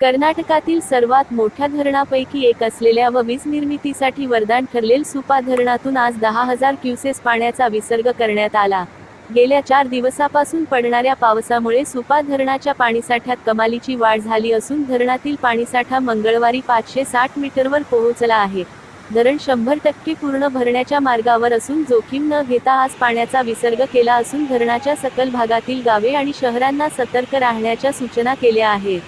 कर्नाटकातील सर्वात मोठ्या धरणापैकी एक असलेल्या व वीज निर्मितीसाठी वरदान ठरलेल सुपा धरणातून आज दहा हजार क्युसेस पाण्याचा विसर्ग करण्यात आला. गेल्या चार दिवसापासून पडणाऱ्या पावसामुळे सुपा धरणाच्या पाणीसाठ्यात कमालीची वाढ झाली असून धरणातील पाणीसाठा मंगळवारी पाचशे साठ मीटरवर पोहोचला आहे. धरण शंभर टक्के पूर्ण भरण्याच्या मार्गावर असून जोखीम न घेता आज पाण्याचा विसर्ग केला असून धरणाच्या सकल भागातील गावे आणि शहरांना सतर्क राहण्याच्या सूचना केल्या आहेत.